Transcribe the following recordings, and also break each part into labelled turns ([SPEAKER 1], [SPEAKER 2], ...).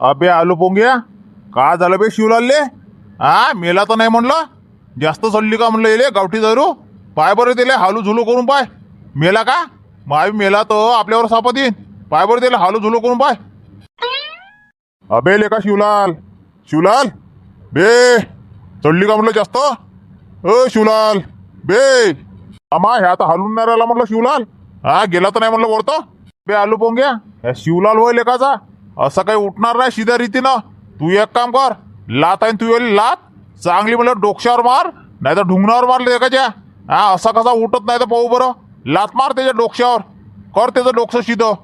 [SPEAKER 1] अबे आलू पोंग्या का झालं बे शिवलालले हा मेला तर नाही म्हणलं? जास्त चढली का म्हणलं येले? गावठी दारू? पाय बरं दिले हालू झुलू करून पाय. मेला का? माय मेला तर आपल्यावर सापत येईन पाय बरं दिले हालू झुलू करून पाय. अबे लेका शिवलाल शिवलाल बे चढली का म्हणलं जास्त? अ शिवलाल बे. आमा ह्या आता हालून नाही राहिला म्हणलं शिवलाल हा गेला तर नाही म्हणलं वरतो? बे आलू पोंग्या ह्या शिवलाल होय लेकाचा. असं काही उठणार नाही सिध्या रीतीनं. तू एक काम कर लात आहे तू येईल लात चांगली म्हणलं डोक्यावर मार नाही तर ढुंगणावर मारले एकाच्या हा असा कसा उठत नाही तर पाहू बरं. लात मार त्याच्या डोक्यावर. कर त्याचं डोकसं सिधं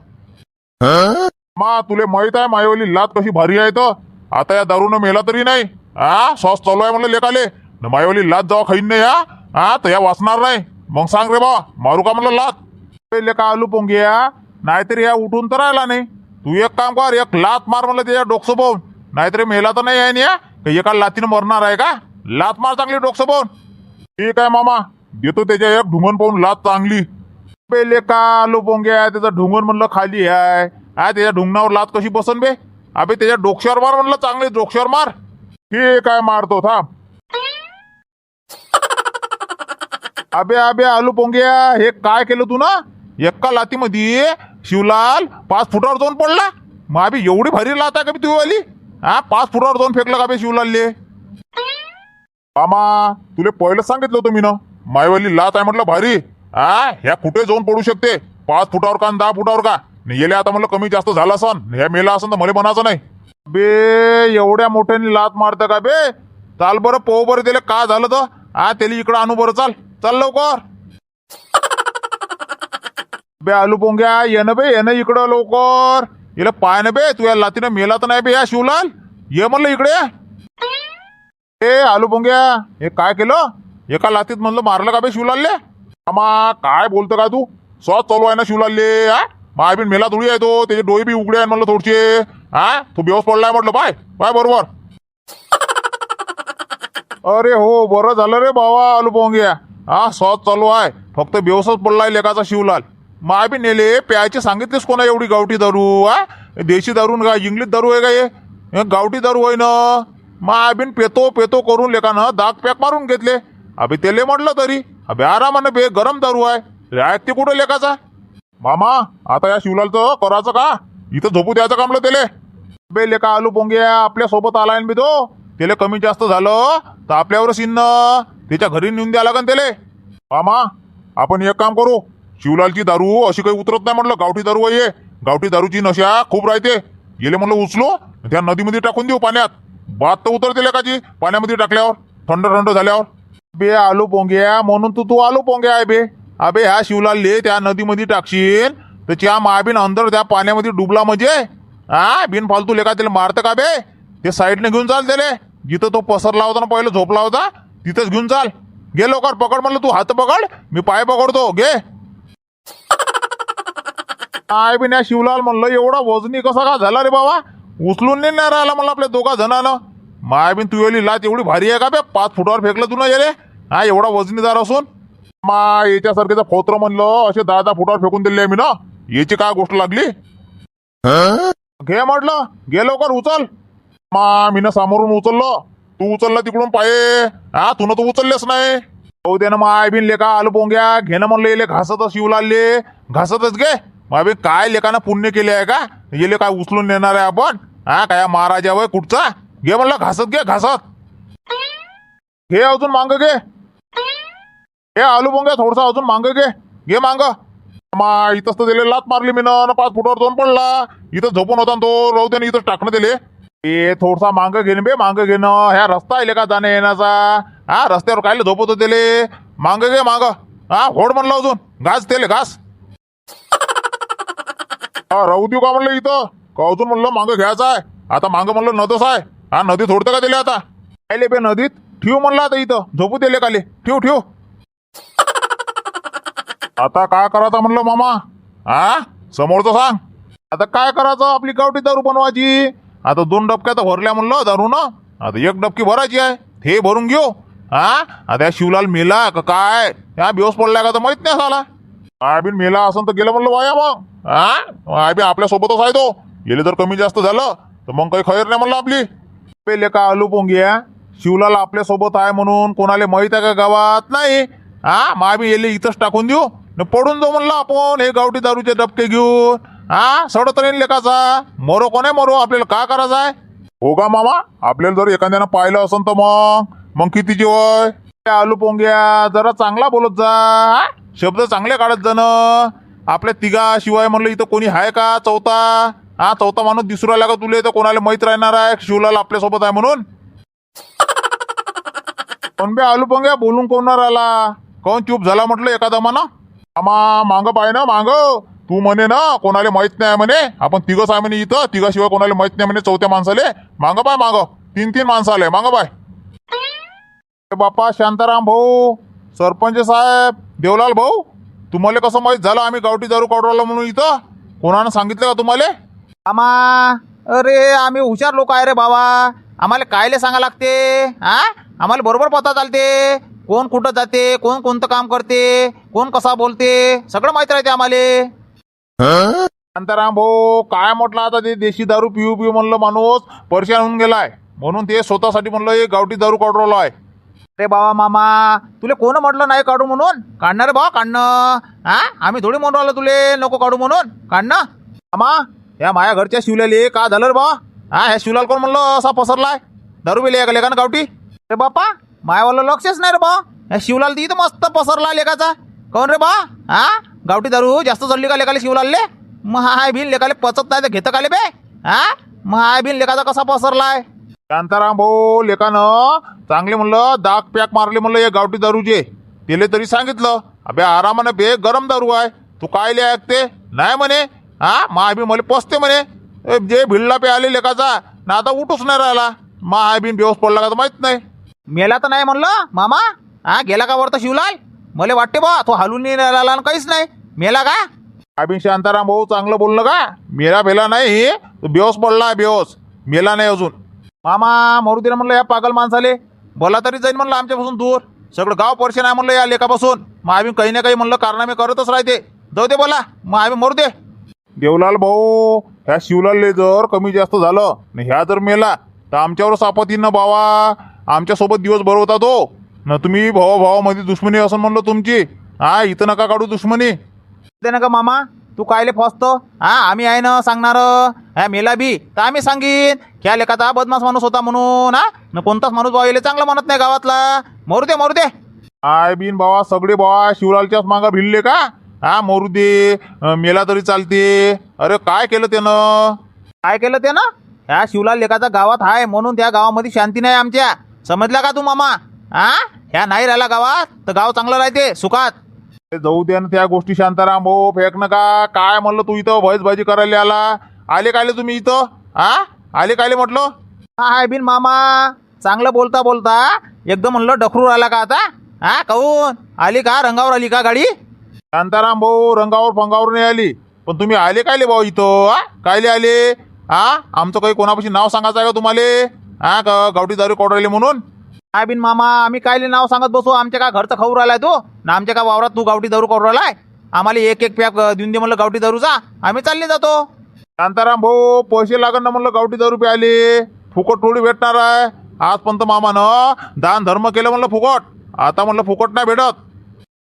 [SPEAKER 1] मा तुले माहीत आहे मायवली लात कशी भारी आहे तर? आता या दारूनं मेला तरी नाही. हा सॉस चालू आहे म्हणलं लेकाले. न मायवली लात जावा खाईन नाही हा. हा तर या वाचणार नाही. मग सांग रे बा मारू का म्हणलं लात? लेका आलू पोंग्या नाहीतरी या उठून तर राहिला नाही. तू एक काम कर एक लात मार म्हणलं त्याच्या डोकसं पाहून नाहीतरी मेला तर नाही आहे ना या? का एका लातीनं मरणार आहे का? लात मार चांगली डोकसं पाहून ठीक आहे मामा देतो त्याच्या एक ढुंगण पाहून लात चांगली. बे लेका आलू आहे त्याचं ढुंगण म्हणलं खाली आहे. आय त्याच्या ढुंगणावर लात कशी बसन बे? अबे त्याच्या डोक्यावर मार म्हणलं चांगले डोक्यावर मार. ठीक आहे मारतो थांब. अबे अबे आलू पोंग्या हे काय केलं तू ना? एका लातीमध्ये शिवलाल पाच फुटावर जाऊन पडला. मग एवढी भारी लात आहे का बे तू आली हा पाच फुटावर जाऊन फेकलं का बे शिवलालले? मामा तुले पहिलं सांगितलं होतं मी ना मायवाली लात आहे म्हटलं भारी. हा ह्या कुठे जाऊन पडू शकते? पाच फुटावर का आणि दहा फुटावर का? गेले आता म्हटलं कमी जास्त झाला असन. ह्या मेला असन तर मला म्हणायचं नाही. बे एवढ्या मोठ्याने लात मारतं का बे? चाल बरं पोह बरं त्याला. का झालं तर? हा त्याला इकडं आणू बरं. चाल चाल लवकर. बे आलू पोंग्या येणं बे येणं इकडं लवकर. हिला पाय ना बे तू या लातीनं मेला तर नाही बे या शिवलाल. ये म्हणलं इकडे. ए आलू पोंग्या हे काय केलं? एका लातीत म्हणलं मारलं का बे शिवलालले? आमा काय बोलतो का तू? स्वत चालू आहे ना शिवलालले हा? माय बिन मेला थोडी आहे तो त्याचे डोळे बी उघडे आहे म्हणलं थोडचे. हा? तू बेवस पडलाय म्हटलं पाय पाय बरोबर. अरे हो बरं झालं रे बाबा आलू पोंग्या. हा स्वत चालू आहे. फक्त बेवसच पडलाय लेकाचा शिवलाल. मा बी नेले प्यायचे सांगितलेस कोणा एवढी गावठी दारू आ देशी दारू न का इंग्लिश दारू आहे का हे? गावठी दारू आहे ना? मा बीन पेतो पेतो करून लेकानं दाग पॅक मारून घेतले. अभि त्याले म्हटलं तरी. अभि आरामानं बे गरम दारू आहे. ऐकते कुठं लेखाचा मामा आता या शिवलालचं करायचं का? इथं झोपू द्यायचं कामलं त्याले? बे लेका आलू पोंग्या आपल्यासोबत आलाय ना तो. त्याला कमी जास्त झालं तर आपल्यावरच इन्न. त्याच्या घरी नेऊन द्या लागन त्याले. मामा आपण एक काम करू. शिवलालची दारू अशी काही उतरत नाही म्हटलं गावठी दारू आहे गावठी दारूची नशा खूप राहते. गेले म्हणलं उचलो त्या नदीमध्ये टाकून देऊ पाण्यात. बात तर उतरते लेकाची पाण्यामध्ये टाकल्यावर थंड थंड झाल्यावर. बे आलू पोंग्या म्हणून तू तू आलू पोंग्या आहे बे. अबे ह्या शिवलालले त्या नदीमध्ये टाकशील तर त्या महाबीन अंदर त्या पाण्यामध्ये डुबला म्हणजे? हा बिन फालतू लेखा त्याला मारतं का बे? ते साईडने घेऊन चाल त्याले. जिथं तो पसरला होता ना पहिलं झोपला होता तिथंच घेऊन चाल. गे लवकर पकड म्हणलं तू हात पकड मी पाय पकडतो. घे. काय बी नाही शिवलाल म्हणलं एवढा वजनी कसा का झाला रे बाबा? उचलून नाही ना राहिला म्हणलं आपल्या दोघा जणांना. माय बिन तुझी लात एवढी भारी आहे का बे? पाच फुटावर फेकलं तू ना रे हा एवढा वजनीदार असून. मा याच्यासारखेचं फोत्र म्हणलं असे दहा दहा फुटावर फेकून दिले मी ना. याची काय गोष्ट लागली? घे म्हटलं घे लवकर उचल. मा मीनं समोरून उचललं. तू उचलला तिकडून पाये. हा तुनं तर उचललेच नाही. हो दे ना माय बिन लेखा आलं पोंग्या घेणं म्हणलं येले घासतच शिव घासतच घे. माय काय लेकानं पुण्य केले आहे का? येले काय उचलून नेणार आहे आपण? हा काय महाराजा वय कुठचा? घे म्हणलं घासत घे घासत. घे अजून मांग घे. हे आलू पोंग्या थोडसा अजून मांग घे. घे मांग. मा इथंच तर दिले लात मारली मी ना पाच फुटावर दोन पडला. इथं झोपून होता तो. राहू दे इथं टाकणं दिले. ए थोडसा मांग घेणं बे मांग घेणं ह्या रस्ता आहे का जाण्या येण्याचा. हा रस्त्यावर कायले झोपत त्याले मांग घे मांग. हा होड म्हणलं अजून. घास तेले घास. हा राहू देऊ का म्हणलं इथं? का अजून म्हणलं मागं घ्यायचं आहे. आता मागं म्हणलं नदच आहे. हा नदी थोडतं का दिले आता? कायले बे नदीत. ठेव म्हणलं आता इथं. झोपू दिले काले ठेव ठेव. आता काय करायचं म्हणलं मामा? हा समोरचं सांग. आता काय करायचं? आपली गावठी दारू बनवायची. आता दोन डबक्या तर भरल्या म्हणलं दारू ना आता एक डबकी भरायची आहे. हे भरून घेऊ. हा आता शिवलाल मेला का काय? हा बेवस पडला का तर माहीत नाही झाला आयबीन मेला असं तर गेलं म्हणलं वाया मग हा काय आपल्या सोबतच आहे तो. गेले जर कमी जास्त झालं तर मग काही खैर नाही म्हणलं आपली. पेले का आलू पोंगिया शिवलाला आपल्यासोबत आहे म्हणून कोणाला माहीत आहे का गावात? नाही. हा मा बी येले इथंच टाकून देऊ. न पडून जाऊ म्हणलं आपण हे गावठी दारूचे डबके घेऊन. हा सडत नाही लेखाचा मरो कोण आहे मरो? आपल्याला का करायचं आहे? हो का मामा? आपल्याला जर एखाद्यानं पाहिलं असन तर मग. मग किती वय ए, आलू पोंग्या जरा चांगला बोलत जा हा? शब्द चांगले काढत जा आपल्या तिघा शिवाय म्हणलं इथं कोणी आहे का? चौथा? हा चौथा माणूस दिसू राहिला का तुले? तर कोणाला माहीत राहणार आहे? शिवलाल आपल्यासोबत आहे म्हणून. पण बे आलू पोंग्या बोलून कोण आला राहिला? कोण चूप झाला म्हटलं एखादा म्हणा आमा मांग पाय ना मांग. तू म्हणे ना कोणाला माहीत नाही म्हणे. आपण तिघंच आहे म्हणे इथं. तिघाशिवाय कोणाला माहीत नाही म्हणे चौथ्या माणसाले. मांग पाय मांग. तीन तीन माणसं आले. मांग पाय. बापा शांताराम भाऊ सरपंच साहेब देवलाल भाऊ तुम्हाला कसं माहीत झालं आम्ही गावठी दारू काढू म्हणून इथं? कोणानं सांगितलं का तुम्हाला?
[SPEAKER 2] आमा अरे आम्ही हुशार लोक आहे रे बाबा. आम्हाला कायले सांगा लागते? हा आम्हाला बरोबर पता चालते. कोण कुठं जाते? कोण कोणतं काम करते? कोण कसा बोलते? सगळं माहिती राहते आम्हाला.
[SPEAKER 1] शांताराम भाऊ काय म्हटलं आता ते देशी दारू पिऊ पिऊ म्हणलं माणूस? परेशान होऊन गेलाय. म्हणून ते स्वतःसाठी म्हणलं हे गावठी दारू काढू आहे
[SPEAKER 2] अरे बाबा मामा तुले कोण म्हटलं नाही काढू म्हणून? काढणार रे बा काढणं. हा? आम्ही थोडी म्हणून राहिलो तुले नको काढू म्हणून. काढणं. मामा या माया घरच्या शिवल्याले का झालं रे बा हा ह्या शिवलाल कोण म्हणलं असा पसरलाय? दारू बिले का लेखानं गावठी? रे बापा मायावाला लक्षच नाही रे बा ह्या शिवलाल ती इथं मस्त पसरला लेखाचा कोण रे बा हा? गावठी दारू जास्त चढली का लेखाले शिवलालले हाय बिन लेखाले पचत नाही तर घेतं काले बे? हा? महाय बिन लेखाचा कसा पसरलाय?
[SPEAKER 1] शांताराम भाऊ लेखानं चांगले म्हणलं दाग पॅक मारले म्हणलं हे गावठी दारूचे. तिले तरी सांगितलं अबे आरामानं बे गरम दारू आहे. तू काय ले ऐकते? नाही म्हणे. हा? मा बी मला पोचते म्हणे. जे भिडला पे आले लेखाचा ना आता उठूच नाही राहिला. मा बिन बेहोस पडला का तर माहीत नाही.
[SPEAKER 2] मेला तर नाही म्हणलं मामा? हा गेला का वरतं शिवलाल? मला वाटते बा तो हालून नाही राहिला काहीच नाही. मेला का?
[SPEAKER 1] अभिन शांताराम भाऊ चांगलं बोललं का? मेला भेला नाही तो बेहोस पडला बेहोस मेला नाही अजून.
[SPEAKER 2] मामा मरू दे म्हणलं या पागल माणसाले. बोला तरी जाईन म्हणलं आमच्यापासून दूर. सगळं गाव परेशान आहे म्हणलं या लेखापासून मग आम्ही काही ना काही म्हणलं कारनामे करतच राहते. जाऊ दे बोला मग आम्ही मरू दे.
[SPEAKER 1] देवलाल भाऊ ह्या शिवलालले जर कमी जास्त झालं न ह्या जर मेला तर आमच्यावर सापत येईन ना बावा. आमच्यासोबत दिवस बरवता तो. न तुम्ही भावा भावामध्ये दुश्मनी असं म्हणलं तुमची. हा इथं नका काढू दुश्मनी.
[SPEAKER 2] दे ना का मामा. तू कायले फसतो? हा आम्ही आहे ना सांगणार. हा मेला बी. तर आम्ही सांगीन. क्या लेखाचा बदमाश माणूस होता म्हणून हा? न कोणताच माणूस बाबा चांगला म्हणत नाही गावातला. मरू दे मरू दे.
[SPEAKER 1] आय बिन बाबा सगळे बाबा शिवलालच्याच मागा भिडले का? हा मरू दे. अं, मेला तरी चालते. अरे काय केलं त्यानं?
[SPEAKER 2] काय केलं ते ना ह्या शिवलाल लेखाचा गावात आहे म्हणून त्या गावामध्ये शांती नाही आमच्या. समजला का तू मामा? हा? ह्या नाही राहिला गावात तर गाव चांगलं राहते सुखात.
[SPEAKER 1] जाऊ दे ना त्या गोष्टी शांताराम भाऊ फेक नका. काय म्हणलं तू इथं? भैसबाजी करायला आला. आले कायले तुम्ही इथं? हा आले कायले म्हटलं?
[SPEAKER 2] हाय बिन मामा. चांगलं बोलता बोलता एकदम म्हणलं डखरू आला का आता? हा काऊन? आली का? रंगावर आली का गाडी?
[SPEAKER 1] शांताराम भाऊ रंगावर फंगावर नाही आली. पण तुम्ही आले कायले भाऊ इथं? हा कायले आले? हा आमचं काही कोणापाशी नाव सांगायचं आहे का तुम्हाला? हा का गावठी दारू कोडरायले म्हणून?
[SPEAKER 2] हाय बिन मामा आम्ही कायले नाव सांगत बसू? आमच्या का घरचं खाऊ राहिलाय तू? ना आमच्या का वावरात तू गावठी दारू करू राहिलाय? आम्हाला एक एक पॅक देऊन दे म्हणलं गावठी दारूचा आम्ही चालले जातो.
[SPEAKER 1] शांताराम भाऊ पैसे लागन ना म्हणलं गावठी दारू प्यायले. फुकट थोडी भेटणार आहे. आजपर्यंत मामानं दान धर्म केलं म्हणलं फुकट. आता म्हणलं फुकट नाही भेटत.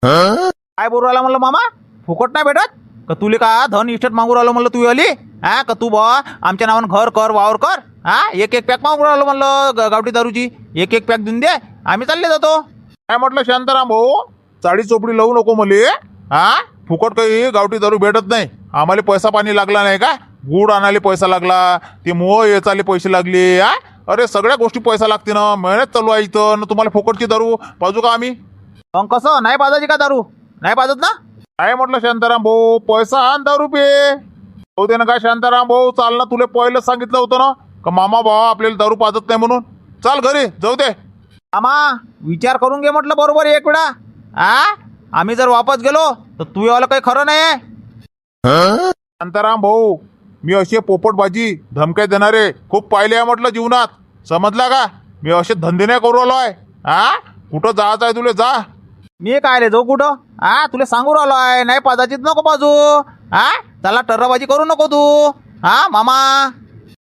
[SPEAKER 2] काय बोलू राहिला म्हणलं मामा? फुकट नाही भेटत? का तुले का धन इस्टेट मागू राहिलो म्हणलं तू आली? हा का तू बा आमच्या नावानं घर कर वावर कर? हा एक एक पॅक मागू राहिलो म्हणलं ग- गावठी दारूची. एक एक पॅक देऊन दे आम्ही चालले जातो.
[SPEAKER 1] काय म्हटलं शांताराम भाऊ? चाळी चोपडी लावू नको मले हा फुकट काही गावठी दारू भेटत नाही. आम्हाला पैसा पाणी लागला नाही का? गुड आणायला पैसा लागला ते मोह याचाले पैसे लागले हा? अरे सगळ्या गोष्टी पैसा लागते ना. मेहनत चालू आहे इथं. न तुम्हाला फुकटची दारू. पाजू का आम्ही?
[SPEAKER 2] मग कसं? नाही पाजायची का दारू? नाही पाजत ना?
[SPEAKER 1] काय म्हटलं शांताराम भाऊ? पैसा आण दारू पे हो दे ना काय शांताराम भाऊ चाल ना तुला पहिलंच सांगितलं होतं ना? का मामा भावा आपल्याला दारू पाजत नाही म्हणून? चाल घरी जाऊ दे.
[SPEAKER 2] आमा विचार करून घे म्हटलं बरोबर एक वेळा. आ? आम्ही जर वापस गेलो तर तू याला काही खरं नाही. आहे
[SPEAKER 1] शांताराम भाऊ मी असे पोपटबाजी धमक्या देणारे खूप पाहिले आहे म्हटलं जीवनात. समजला का? मी असे धंदे नाही करू आलो आहे. हा कुठं जायचं आहे तुला? जा.
[SPEAKER 2] मी काय रे जाऊ कुठं? हा तुला सांगू राहिलो आहे नाही पाजायचीच नको पाजू हा त्याला टर्राबाजी करू नको तू. हा मामा.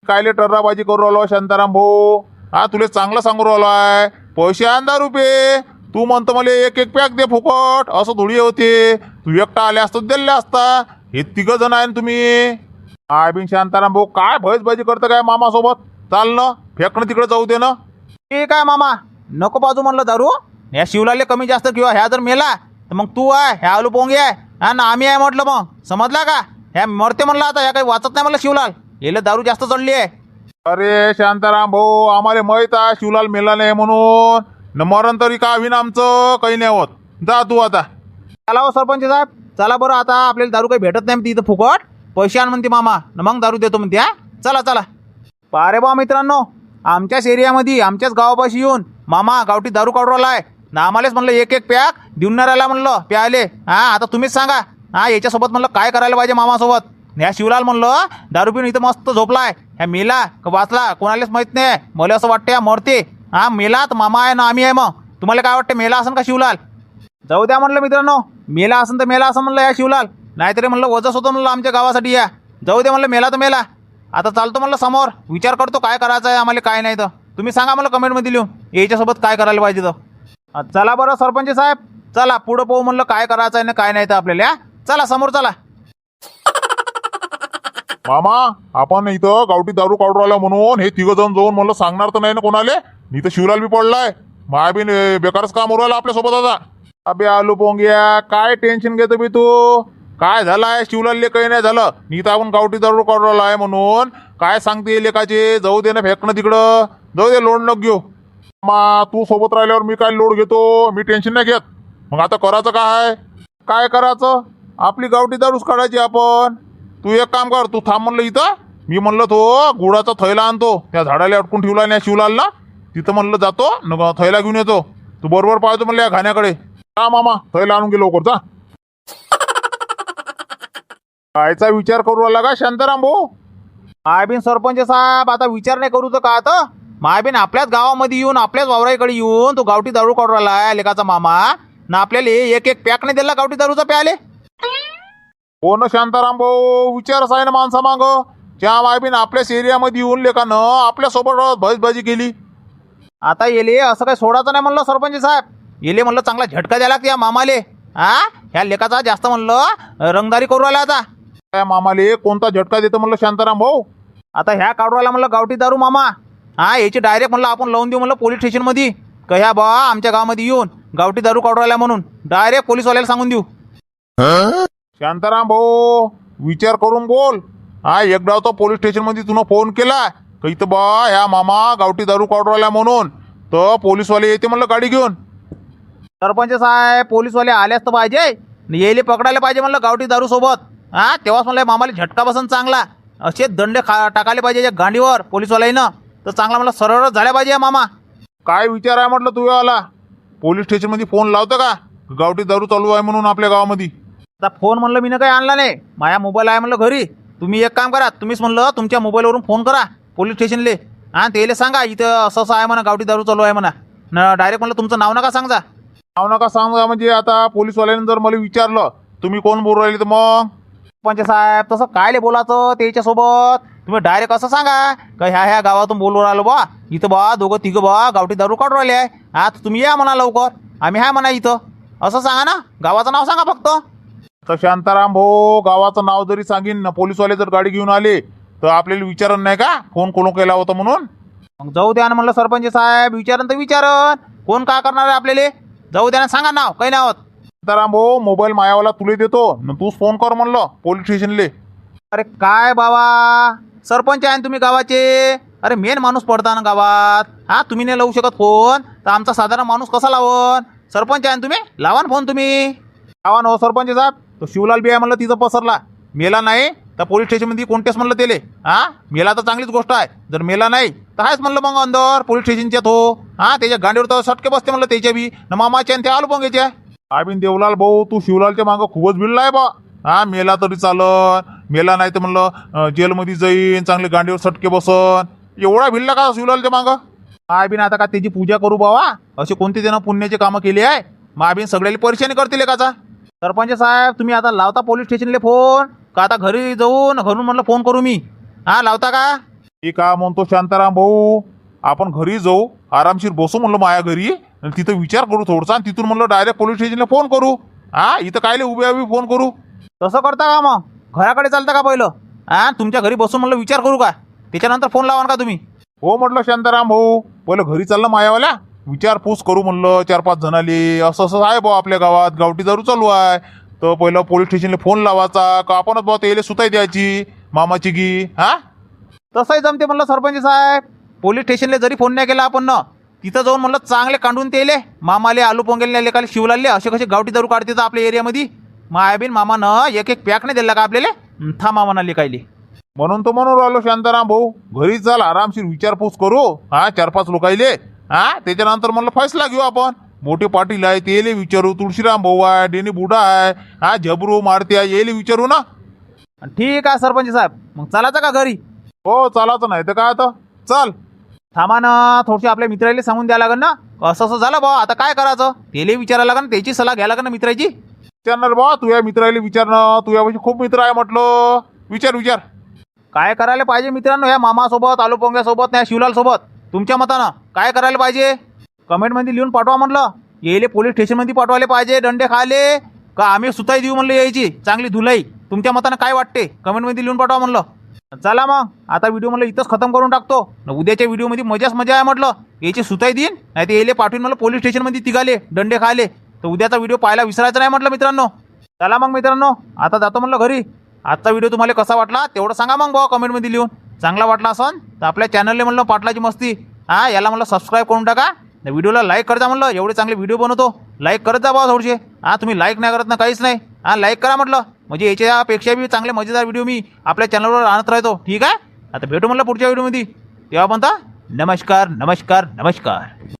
[SPEAKER 1] कायले टर्राबाजी करू राहिलो शांताराम भाऊ? हा तुले चांगलं सांगू राहिलो आहे पैसे आण दहा रुपये. तू म्हणतो मला एक एक पॅक दे फुकट. असं थोडी होते. तू एकटा आले असतो दिले असता. हे तिघ जण आहे ना तुम्ही? आय बिन शांताराम भाऊ काय भैसबाजी करतं काय मामासोबत? चाल ना फेकणं तिकडे जाऊ दे ना.
[SPEAKER 2] ठीक आहे मामा. नको पाजू म्हणलं दारू. ह्या शिवलाले कमी जास्त किंवा ह्या जर मेला तर मग तू आहे ह्या आलू पोंगे आहे. हा ना आम्ही आहे म्हटलं मग. समजला का? ह्या मरते म्हणलं आता ह्या काही वाचत नाही म्हणलं शिवलाल. याला दारू जास्त चढली आहे.
[SPEAKER 1] अरे शांताराम भाऊ आम्हाला माहीत आहे शिवलाल मेला नाही म्हणून. न मरण तरी का होईन आमचं? काही नाही होत. जा तू आता.
[SPEAKER 2] चला हो सरपंच साहेब. चला बरं आता आपल्याला दारू काही भेटत नाही इथं फुकट. पैसे आण म्हणते मामा. न मग दारू देतो म्हणते हा. चला चला. पारे बा मित्रांनो आमच्याच एरियामध्ये आमच्याच गावापाशी येऊन मामा गावठी दारू काढू आहे ना आम्हालाच म्हणलं एक एक पॅक देऊन नाही राहिला म्हणलं प्यायले. हा आता तुम्हीच सांगा. हा याच्यासोबत म्हणलं काय करायला पाहिजे मामासोबत? ह्या शिवलाल म्हणलं दारू पिऊन इथं मस्त झोपलाय. ह्या मेला का वाचला कोणालाच माहीत नाही. मला असं वाटतं या मरते. हा मेला तर मामा आहे ना आम्ही आहे मग. तुम्हाला काय वाटतं मेला असेल का शिवलाल? जाऊ द्या म्हणलं मित्रांनो मेला असेल तर मेला असं म्हणलं या शिवलाल. नाहीतरी म्हणलं वजस होतं म्हणलं आमच्या गावासाठी या. जाऊ दे म्हणलं मेला तर मेला. आता चालतो म्हणलं समोर. विचार करतो काय करायचं आहे आम्हाला काय नाही तर. तुम्ही सांगा मला कमेंटमध्ये लिहून. याच्यासोबत काय करायला पाहिजे तर. चला बरं सरपंच साहेब. चला पुढं पाहू म्हणलं काय करायचं आहे ना काय नाही तर आपल्याला चला समोर चला.
[SPEAKER 1] मामा आपण इथं गावठी दारू काढू राहिला म्हणून हे तिघ जण जाऊन म्हणलं सांगणार तर नाही ना कोणाले? मी तर शिवलाल बी पडलाय. माय बी बेकारच काम उरायला आपल्यासोबत आता. अबे आलू पोंग्या काय टेन्शन घेतो बी तू? काय झालाय? शिवलालले काही नाही झालं. मी तर आपण गावठी दारू काढू राहिला आहे म्हणून. काय सांगते लेकाचे? जाऊ दे ना फेकणं तिकडं. जाऊ दे लोड घेऊ. मा तू सोबत राहिल्यावर मी काय लोड घेतो? मी टेन्शन नाही घेत. मग आता करायचं काय काय करायचं? आपली गावठी दारूच काढायची आपण. तू एक काम कर तू थांब म्हणलं इथं. मी म्हणलं तो गुळाचा थैला आणतो. त्या झाडाला अटकून ठेवला नाही शिवलालला. तिथं म्हणलं जातो न थैला घेऊन येतो. तू बरोबर पाहतो म्हणलं या घाण्याकडे. का मामा थैला आणून गेलो लवकर जा. कायचा विचार करू आला का शांताराम भाऊ?
[SPEAKER 2] आय बिन सरपंच साहेब आता विचार नाही करू तर का आता? मायबीन आपल्याच गावामध्ये येऊन आपल्याच वावराईकडे येऊन तो गावठी दारू काढू राहिला लेकाचा मामा. ना आपल्याला एक एक पॅक नाही दिला गावठी दारूचा प्याले?
[SPEAKER 1] हो ना शांताराम भाऊ? विचारच आहे ना माणसा माग. त्या मायबीन आपल्याच एरियामध्ये येऊन लेखानं आपल्यासोबत भजबाजी केली.
[SPEAKER 2] आता येले असं काही सोडायचं नाही म्हणलं सरपंच साहेब. येले म्हणलं चांगला झटका द्यायला लागते या मामाले. हा ह्या लेकाचा जास्त म्हणलं रंगदारी करू राहिला आता.
[SPEAKER 1] त्या मामाले कोणता झटका देतो म्हणलं शांताराम भाऊ?
[SPEAKER 2] आता ह्या काढू राहिला म्हणलं गावठी दारू मामा. हा याची डायरेक्ट म्हणलं आपण लावून देऊ म्हणलं पोलीस स्टेशनमध्ये का ह्या बा आमच्या गावामध्ये येऊन गावठी दारू काढू राहिला म्हणून. डायरेक्ट पोलीसवाल्याला सांगून देऊ.
[SPEAKER 1] शांताराम भाऊ विचार करून बोल. हा एकदा तो पोलीस स्टेशनमध्ये तुनं फोन केला. का इथं बा ह्या मामा गावठी दारू काढू राहिला म्हणून. तर पोलीसवाले येते म्हणलं गाडी घेऊन.
[SPEAKER 2] सरपंच साहेब पोलीसवाले आल्याच तर पाहिजे. येले पकडायला पाहिजे म्हणलं गावठी दारू सोबत. हा तेव्हाच म्हणलं मामाला झटका बसन चांगला. असे दंड खा टाकायला पाहिजे या गांडीवर पोलीसवाल्यानं तर चांगला मला सरळ झाल्या पाहिजे मामा.
[SPEAKER 1] काय विचार आहे म्हटलं तू आला? पोलीस स्टेशनमध्ये फोन लावतं का? गावठी दारू चालू आहे म्हणून आपल्या गावामध्ये.
[SPEAKER 2] आता फोन म्हणलं मी काही आणला नाही. माझ्या मोबाईल आहे म्हणलं घरी. तुम्ही एक काम करा तुम्हीच म्हणलं तुमच्या मोबाईलवरून फोन करा पोलीस स्टेशनले. हां त्याला सांगा इथं असं असं आहे म्हणा गावठी दारू चालू आहे म्हणा. न डायरेक्ट म्हणलं तुमचं नाव नका सांगा
[SPEAKER 1] नाव नका सांगा म्हणजे आता पोलीसवाल्याने जर मला विचारलं तुम्ही कोण बोलू राहिले तर मग?
[SPEAKER 2] पंच साहेब तसं कायले बोलायचं त्याच्यासोबत? तुम्ही डायरेक्ट असं सांगा का ह्या ह्या गावातून बोलू राहिलो बा. इथं बा दोघं तिघं बा गावठी दारू काढू राहिले आहे. हा तर तुम्ही या म्हणा लवकर. आम्ही आहे म्हणा इथं. असं सांगा ना. गावाचं नाव सांगा फक्त.
[SPEAKER 1] तर शांताराम भाऊ गावाचं नाव जरी सांगीन ना पोलीसवाले जर गाडी घेऊन आले तर आपल्याला विचारन नाही का? फोन कोण केला होता म्हणून?
[SPEAKER 2] मग जाऊ द्या ना म्हणलं सरपंच साहेब. विचारन तर विचारन कोण काय करणार आहे आपल्याला? जाऊ द्या ना सांगा नाव काही नाव
[SPEAKER 1] शांताराम भाऊ मोबाईल मायावाला तुले देतो. न तूच फोन कर म्हणलं पोलीस स्टेशनले
[SPEAKER 2] अरे काय बाबा? सरपंच आहे ना तुम्ही गावाचे? अरे मेन माणूस पडता ना गावात. हा तुम्ही नाही लावू शकत फोन तर आमचा साधारण माणूस कसा लावन सरपंच आहे ना तुम्ही? लावा ना फोन तुम्ही. लावा ना हो सरपंच साहेब. तो शिवलाल बी आहे म्हणलं तिथं पसरला. मेला नाही तर पोलीस स्टेशनमध्ये कोणतेच म्हणलं तेले हा मेला तर चांगलीच गोष्ट आहे. जर मेला नाही तर आहेच म्हणलं मग अंदर पोलीस स्टेशनच्या तो. हा त्याच्या गांडीवर तर सटके बसते म्हणलं त्याच्या बी. न मामाच्या आणि त्या आलू पंगेच्या
[SPEAKER 1] आबिन देवलाल भाऊ तू शिवलालच्या मागं खूपच भिडलाय बा. हा मेला तरी चालन. मेला नाही तर म्हणलं जेलमध्ये जाईन चांगले गांडीवर सटके बसन. एवढा भिल्ला का शिवलालच्या मागं?
[SPEAKER 2] काय आता का त्याची पूजा करू बाबा असे कोणते त्यानं पुण्याचे कामं केली आहे? महाबीन सगळ्याला परेशानी करतील एकाचा. सरपंच साहेब तुम्ही आता लावता पोलीस स्टेशनला फोन? का आता घरी जाऊन घरून म्हणलं फोन करू मी? हा लावता का?
[SPEAKER 1] की का म्हणतो शांताराम भाऊ आपण घरी जाऊ आरामशीर बसू म्हणलं माया घरी. आणि तिथं विचार करू थोडसा तिथून म्हणलं डायरेक्ट पोलीस स्टेशनला फोन करू. हा इथं कायले उभे उभी फोन करू?
[SPEAKER 2] तसं करता का मग? घराकडे चालतं का पहिलं? हा तुमच्या घरी बसून म्हणलं विचार करू का त्याच्यानंतर फोन लावा का तुम्ही?
[SPEAKER 1] हो म्हटलं शांताराम भाऊ. पहिलं घरी चाललं मायावाल्या. विचारपूस करू म्हणलं चार पाच जणाले. असं असं आहे भाऊ आपल्या गावात. गावठी दारू चालू आहे. तर पहिलं पोलीस स्टेशनला फोन लावायचा. का आपणच भाऊ त्याला सुताई द्यायची? मामाची गी हा?
[SPEAKER 2] तसंही जमते म्हणलं सरपंच साहेब. पोलीस स्टेशनला जरी फोन नाही केला आपण ना तिथं जाऊन म्हणलं चांगले काढून तेले मामाले आलू पोंगेल लेकाले शिवलाले असे कसे गावठी दारू काढते आपल्या एरियामध्ये मायाबीन मामानं एक एक पॅक नाही दिला का आपल्याला? था मामाना लेकायले
[SPEAKER 1] म्हणून तो म्हणून राहिलो शांताराम भाऊ घरी चाल आरामशीर विचारपूस करू. हा चार पाच लोकायले हा त्याच्यानंतर म्हणलं फैसला घेऊ आपण. मोठे पाटील आहे तेले विचारू. तुळशीराम भाऊ आहे डेनी बुडा आहे. हा झबरू मारती आहे येले विचारू ना.
[SPEAKER 2] ठीक आहे सरपंच साहेब. मग चालायचं का घरी?
[SPEAKER 1] हो चालायचं नाही तर काय आता? चल.
[SPEAKER 2] थांबा ना थोडशी आपल्या मित्राला सांगून द्यावं लागेल ना. असं असं झालं बा आता काय करायचं? तेले विचारायला लागेल त्याची सलाह घ्यायला लागेल ना मित्राची.
[SPEAKER 1] विचारणार बा तुझ्या मित्राला विचारणं तुझ्यापाशी खूप मित्र आहे म्हटलं. विचार विचार.
[SPEAKER 2] काय करायला पाहिजे मित्रांनो या मामासोबत आलू पोंग्यासोबत या शिवलाल सोबत तुमच्या मतानं काय करायला पाहिजे? कमेंटमध्ये लिहून पाठवा म्हटलं येले पोलीस स्टेशनमध्ये पाठवायला पाहिजे दंडे खायले. का आम्ही सुताई देऊ म्हणलं यायची? चांगली धुलाई. तुमच्या मतानं काय वाटते? कमेंटमध्ये लिहून पाठवा म्हणलं. चला मग आता व्हिडिओ म्हणलं इथंच खतम करून टाकतो. न उद्याच्या व्हिडिओमध्ये मजाच मजा आहे म्हटलं. याची सुताई देईन नाही ते येले पाठवून मला पोलीस स्टेशनमध्ये तिघाले दंडे खायले. तर उद्याचा व्हिडिओ पाहायला विसरायचा नाही म्हटलं मित्रांनो. चला मग मित्रांनो आता जातो म्हटलं घरी. आजचा व्हिडिओ तुम्हाला कसा वाटला तेवढं सांगा मग भाऊ कमेंटमध्ये लिहून. चांगला वाटला असन तर आपल्या चॅनलला म्हणलं पाटलाची मस्ती. हा याला म्हणलं सबस्क्राईब करून टाका. व्हिडिओला लाईक करता म्हणलं एवढे चांगले व्हिडिओ बनवतो. लाईक करत जा भाऊ थोडेसे. हा तुम्ही लाईक नाही करत ना काहीच नाही. हा लाईक करा म्हटलं. म्हणजे याच्यापेक्षा बी चांगले मजेदार व्हिडिओ मी आपल्या चॅनलवर आणत राहतो. ठीक आहे? आता भेटू म्हटलं पुढच्या व्हिडिओमध्ये तेव्हा म्हणता नमस्कार नमस्कार नमस्कार.